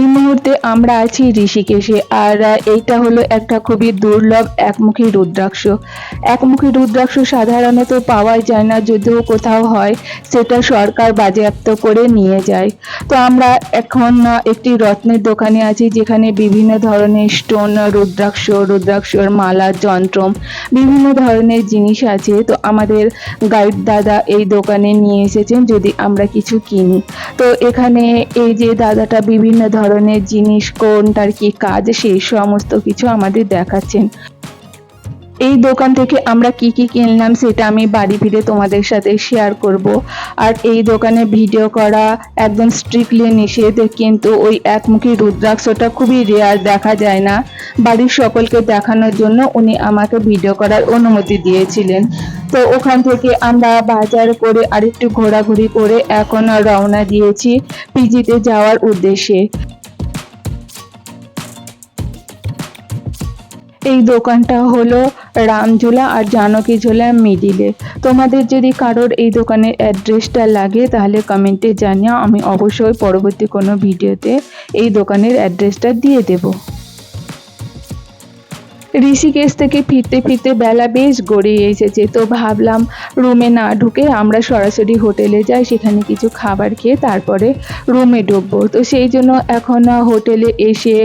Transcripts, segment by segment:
এই মুহূর্তে আমরা আছি ঋষিকেশে আর এইটা হলো একটা খুবই দুর্লভ একমুখী রুদ্রাক্ষ। একমুখী রুদ্রাক্ষ সাধারণত পাওয়া যায় না, যদিও কোথাও হয়, সেটা সরকার বাজেয়াপ্ত করে নিয়ে যায়। তো আমরা এখন একটি রত্নের দোকানে আছি, যেখানে বিভিন্ন ধরনের স্টোন, রুদ্রাক্ষ, রুদ্রাক্ষর মালা, যন্ত্রম, বিভিন্ন ধরনের জিনিস আছে। তো আমাদের গাইড দাদা এই দোকানে নিয়ে এসেছেন, যদি আমরা কিছু কিনি। তো এখানে এই যে দাদাটা বিভিন্ন ধরনের জিনিস কোনটার কি কাজ, সেই সমস্ত কিছু আমাদের দেখাচ্ছেন। এই দোকান থেকে আমরা কি কি কিনলাম সেটা আমি বাড়ি ফিরে তোমাদের সাথে শেয়ার করব। আর এই দোকানে ভিডিও করা একদম স্ট্রিক্টলি নিষেধ, কিন্তু ওই একমুখী রুদ্রাক্ষটা খুবই রেয়ার দেখা যায় না। বাড়ির সকলকে দেখানোর জন্য উনি আমাকে ভিডিও করার অনুমতি দিয়েছিলেন। তো ওখান থেকে আমরা বাজার করে আরেকটু ঘোরাঘুরি করে এখন রওনা দিয়েছি পিজিতে যাওয়ার উদ্দেশ্যে। এই দোকানটা হলো রামঝোলা আর জানকী ঝোলা মিডিলে। তোমাদের যদি কারোর এই দোকানের অ্যাড্রেসটা লাগে, তাহলে কমেন্টে জানিও, আমি অবশ্যই পরবর্তী কোনো ভিডিওতে এই দোকানের অ্যাড্রেসটা দিয়ে দেবো। ঋষিকেশ থেকে ফিরতে ফিরতে বেলা বেশ গড়িয়ে এসেছে। তো ভাবলাম রুমে না ঢুকে আমরা সরাসরি হোটেলে যাই, সেখানে কিছু খাবার খেয়ে তারপরে রুমে ঢুকবো। তো সেই জন্য এখন হোটেলে এসে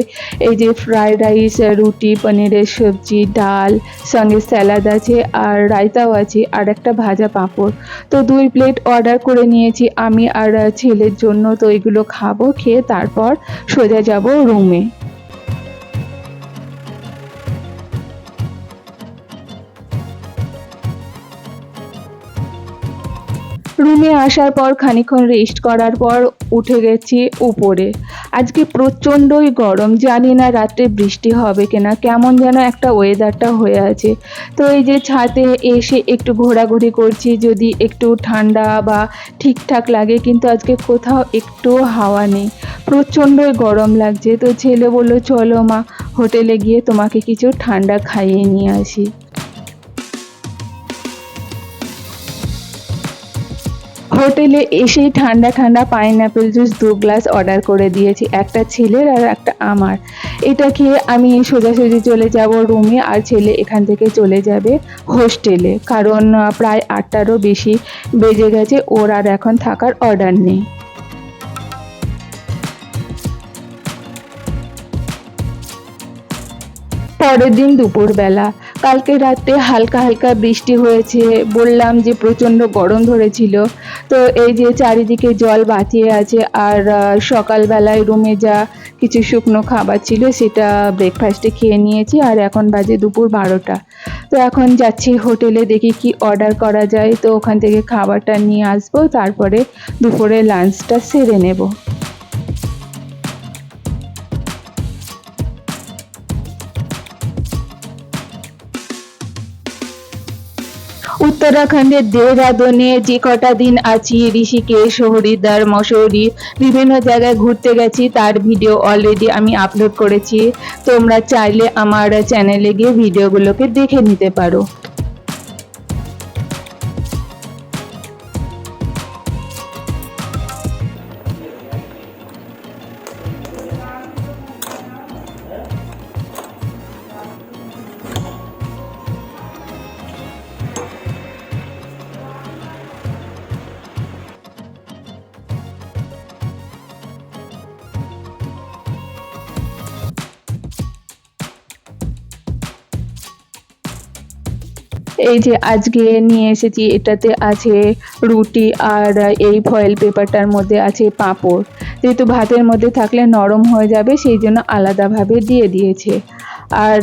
এই যে ফ্রাইড রাইস রুটি, পনিরের সবজি, ডাল, সঙ্গে স্যালাড আছে আর রায়তাও আছে আর একটা ভাজা পাঁপড়। তো দুই প্লেট অর্ডার করে নিয়েছি আমি আর ছেলের জন্য। তো এগুলো খাব, খেয়ে তারপর সোজা যাব রুমে। রুমে আসার পর খানিকক্ষণ রেস্ট করার পর উঠে গেছি উপরে। আজকে প্রচণ্ডই গরম, জানি না রাত্রে বৃষ্টি হবে কিনা, কেমন যেন একটা ওয়েদারটা হয়ে আছে। তো এই যে ছাদে এসে একটু ঘোরাঘুরি করছি, যদি একটু ঠান্ডা বা ঠিকঠাক লাগে, কিন্তু আজকে কোথাও একটু হাওয়া নেই। প্রচণ্ডই গরম লাগছে। তো ছেলে বলল, চলো মা, হোটেলে গিয়ে তোমাকে কিছু ঠান্ডা খাইয়ে নিয়ে আসি। হোটেলে এসেই ঠান্ডা ঠান্ডা পাইনঅ্যাপেল জুস দু গ্লাস অর্ডার করে দিয়েছি, একটা ছেলের আর একটা আমার। এটা খেয়ে আমি সোজাসুজি চলে যাব রুমে আর ছেলে এখান থেকে চলে যাবে হোস্টেলে, কারণ প্রায় আটটারও বেশি বেজে গেছে, ওর আর এখন থাকার অর্ডার নেই। পরের দিন দুপুরবেলা। কালকে রাতে হালকা হালকা বৃষ্টি হয়েছে, বললাম যে প্রচণ্ড গরম ধরেছিল। তো এই যে চারিদিকে জল বাঁচিয়ে আছে, আর সকালবেলায় রুমে যা কিছু শুকনো খাবার ছিল সেটা ব্রেকফাস্টে খেয়ে নিয়েছি, আর এখন বাজে দুপুর বারোটা। তো এখন যাচ্ছি হোটেলে, দেখি কি অর্ডার করা যায়। তো ওখান থেকে খাবারটা নিয়ে আসব, তারপরে দুপুরে লাঞ্চটা সেরে নেব। উত্তরাখণ্ডের দেহরাদনে যে কটা দিন আছি, ঋষিকেশ, হরিদ্বার মসৌরি বিভিন্ন জায়গায় ঘুরতে গেছি, তার ভিডিও অলরেডি আমি আপলোড করেছি। তোমরা চাইলে আমার চ্যানেলে গিয়ে ভিডিওগুলোকে দেখে নিতে পারো। এই যে আজকে নিয়ে এসেছি, এটাতে আছে রুটি আর এই ফয়েল পেপারটার মধ্যে আছে পাঁপড়। যেহেতু ভাতের মধ্যে থাকলে নরম হয়ে যাবে, সেই জন্য আলাদাভাবে দিয়ে দিয়েছে। আর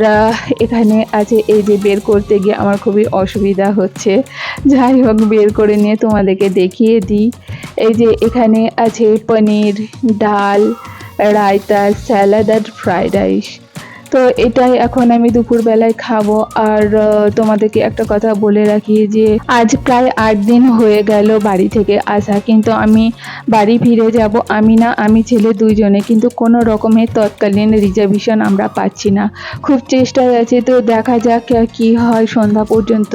এখানে আছে এই যে বের করতে গিয়ে আমার খুবই অসুবিধা হচ্ছে। যাই হোক, বের করে নিয়ে তোমাদেরকে দেখিয়ে দিই। এই যে এখানে আছে পনির, ডাল, রায়তা, স্যালাড আর ফ্রাইড রাইস। তো এটাই এখন আমি দুপুরবেলায় খাব। আর তোমাদেরকে একটা কথা বলে রাখি যে, আজ প্রায় আট দিন হয়ে গেল বাড়ি থেকে আসা। কিন্তু আমি বাড়ি ফিরে যাব আমি না আমি ছেলে দুইজনে। কিন্তু কোনো রকমের তৎকালীন রিজার্ভেশন আমরা পাচ্ছি না। খুব চেষ্টায় আছে। তো দেখা যাক কি হয় সন্ধ্যা পর্যন্ত।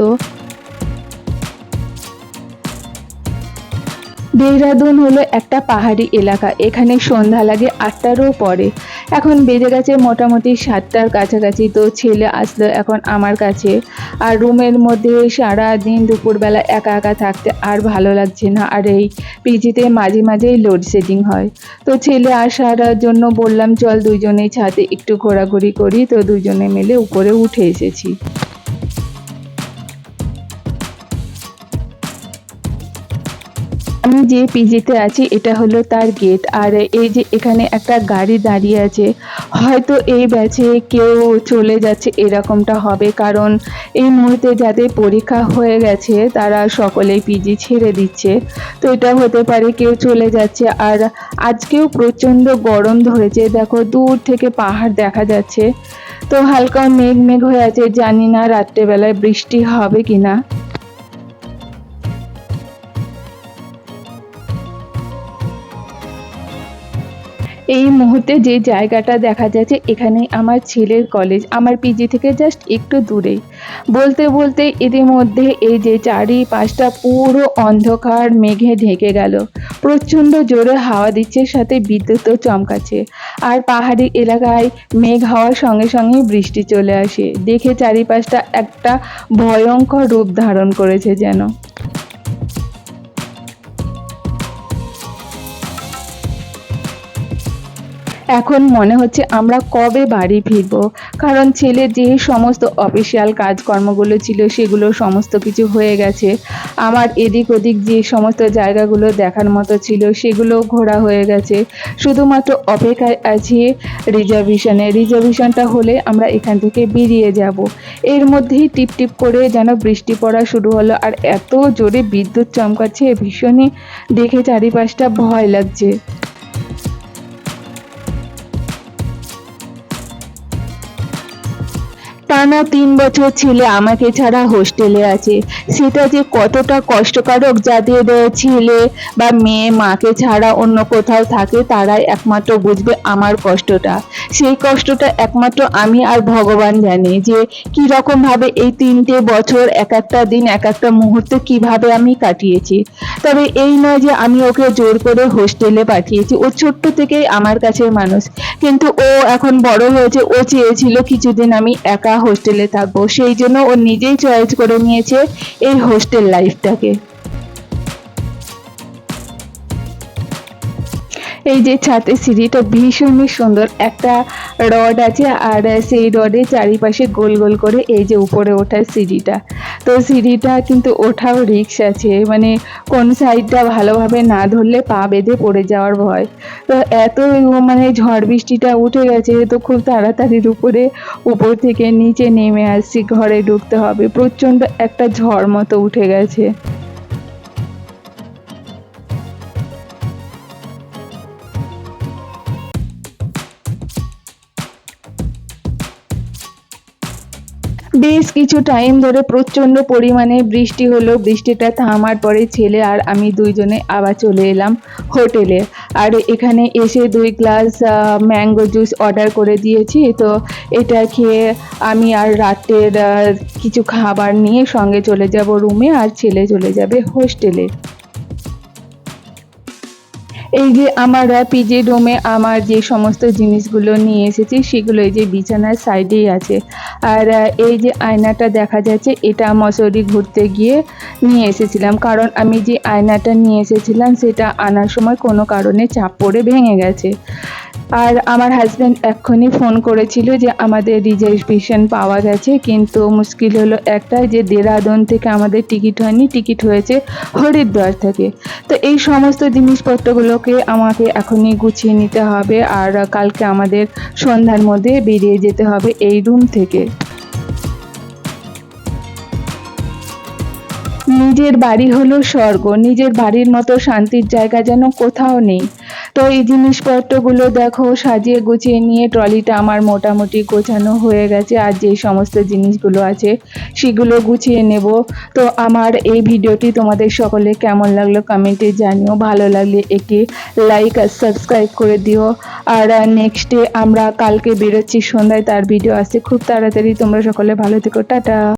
দেহরাদুন হলো একটা পাহাড়ি এলাকা। এখানে সন্ধ্যা লাগে আটটারও পরে। এখন বেজে গেছে মোটামুটি সাতটার কাছাকাছি, তো ছেলে আসলো এখন আমার কাছে। আর রুমের মধ্যে সারা দিন দুপুরবেলা একা একা থাকতে আর ভালো লাগছে না। আর এই পিজিতে মাঝে মাঝেই লোডশেডিং হয়। তো ছেলে আসার জন্য বললাম, চল দুজনেই ছাদে একটু ঘোরাঘুরি করি। তো দুজনে মিলে উপরে উঠে এসেছি। আমি যে পিজিতে আছি, এটা হলো তার গেট আর এই যে এখানে একটা গাড়ি দাঁড়িয়ে আছে, হয়তো এই ব্যাচে কেউ চলে যাচ্ছে, এরকমটা হবে। কারণ এই মুহূর্তে যাদের পরীক্ষা হয়ে গেছে, তারা সকলেই পিজি ছেড়ে দিচ্ছে। তো এটা হতে পারে কেউ চলে যাচ্ছে। আর আজকেও প্রচণ্ড গরম ধরেছে। দেখো, দূর থেকে পাহাড় দেখা যাচ্ছে। তো হালকা মেঘ মেঘ হয়ে আছে, জানি না রাত্রেবেলায় বৃষ্টি হবে কিনা। এই মুহূর্তে যে জায়গাটা দেখা যাচ্ছে এখানে আমার ছেলের কলেজ আমার পিজি থেকে জাস্ট একটু দূরেই বলতে বলতে এদের মধ্যে এই যে চারি পাঁচটা পুরো অন্ধকার, মেঘে ঢেকে গেল। প্রচণ্ড জোরে হাওয়া দিচ্ছে, সাথে বিদ্যুৎও চমকাচ্ছে। আর পাহাড়ি এলাকায় মেঘ হওয়ার সঙ্গে সঙ্গে বৃষ্টি চলে আসে। দেখে চারিপাশটা একটা ভয়ঙ্কর রূপ ধারণ করেছে যেন। এখন মনে হচ্ছে আমরা কবে বাড়ি ফিরব। কারণ ছেলের যে সমস্ত অফিসিয়াল কাজকর্মগুলো ছিল সেগুলো সমস্ত কিছু হয়ে গেছে। আমার এদিক ওদিক যে সমস্ত জায়গাগুলো দেখার মতো ছিল সেগুলো ঘোরা হয়ে গেছে। শুধুমাত্র অপেক্ষায় আছি রিজার্ভেশনে। রিজার্ভেশনটা হলে আমরা এখান থেকে বেরিয়ে যাব। এর মধ্যেই টিপ টিপ করে যেন বৃষ্টি পড়া শুরু হলো আর এত জোরে বিদ্যুৎ চমকাচ্ছে, ভীষণই দেখে চারিপাশটা ভয় লাগছে। টানা তিন বছর ছেলে আমাকে ছাড়া হোস্টেলে আছে। সেটা যে কতটা কষ্টকারক যাদের ছেলে বা মেয়ে, মাকে ছাড়া অন্য কোথাও থাকে, তারাই একমাত্র বুঝবে আমার কষ্টটা। সেই কষ্টটা একমাত্র আমি আর ভগবান জানি যে কি রকম ভাবে এই তিনটে বছর, এক একটা দিন, এক একটা মুহূর্ত কীভাবে আমি কাটিয়েছি। তবে এই নয় যে আমি ওকে জোর করে হোস্টেলে পাঠিয়েছি। ও ছোট্ট থেকেই আমার কাছে মানুষ। কিন্তু ও এখন বড় হয়েছে। ও চেয়েছিল কিছুদিন আমি একা হোস্টেলে থাকব। সেই জন্য ও নিজেই চয়েস করে নিয়েছে এই হোস্টেল লাইফটাকে এই যে ছাতের সিঁড়িটা ভীষণই সুন্দর। একটা রড আছে আর সেই রডের চারিপাশে গোল গোল করে এই যে উপরে ওঠার সিঁড়িটা। তো সিঁড়িটা কিন্তু ওঠাও রিক্স আছে। মানে কোন সাইডটা ভালোভাবে না ধরলে পা বেঁধে পড়ে যাওয়ার ভয়। তো এত মানে ঝড় বৃষ্টিটা উঠে গেছে তো খুব তাড়াতাড়ির উপরে উপর থেকে নিচে নেমে আসছি। ঘরে ঢুকতে হবে। প্রচণ্ড একটা ঝড় মতো উঠে গেছে। বেশ কিছু টাইম ধরে প্রচণ্ড পরিমাণে বৃষ্টি হলো। বৃষ্টিটা থামার পরে ছেলে আর আমি দুইজনে আবার চলে এলাম হোটেলে আর এখানে এসে দুই গ্লাস ম্যাঙ্গো জুস অর্ডার করে দিয়েছি। তো এটা খেয়ে আমি আর রাতের কিছু খাবার নিয়ে সঙ্গে চলে যাব রুমে আর ছেলে চলে যাবে হোস্টেলে এই যে আমার পিজি রুমে আমার যে সমস্ত জিনিসগুলো নিয়ে এসেছি, সেগুলো এই যে বিছানার সাইডেই আছে। আর এই যে আয়নাটা দেখা যাচ্ছে, এটা মশারি ঘুরতে গিয়ে নিয়ে এসেছিলাম। কারণ আমি যে আয়নাটা নিয়ে এসেছিলাম, সেটা আনার সময় কোনো কারণে চাপ পড়ে ভেঙে গেছে। আর আমার হাজব্যান্ড এক্ষুনি ফোন করেছিল যে আমাদের রিজার্ভেশন পাওয়া গেছে, কিন্তু মুশকিল হলো একটাই যে দেরাদুন থেকে আমাদের টিকিট হয়নি টিকিট হয়েছে হরিদ্বার থেকে। তো এই সমস্ত জিনিসপত্রগুলোকে আমাকে এখনই গুছিয়ে নিতে হবে আর কালকে আমাদের সন্ধ্যার মধ্যে বেরিয়ে যেতে হবে এই রুম থেকে। নিজের বাড়ি হলো স্বর্গ, নিজের বাড়ির মতো শান্তির জায়গা যেন কোথাও নেই। তো এই জিনিসপত্রগুলো দেখো, সাজিয়ে গুছিয়ে নিয়ে ট্রলিটা আমার মোটামুটি গোছানো হয়ে গেছে। আর যে সমস্ত জিনিসগুলো আছে, সেগুলো গুছিয়ে নেব। তো আমার এই ভিডিওটি তোমাদের সকলে কেমন লাগল কমেন্টে জানিও। ভালো লাগলে একটি লাইক আর সাবস্ক্রাইব করে দিও। আর নেক্সটে আমরা কালকে বেরোচ্ছি সন্ধ্যায়, তার ভিডিও আসছে। খুব তাড়াতাড়ি তোমরা সকলে ভালো থেকো। টাটা!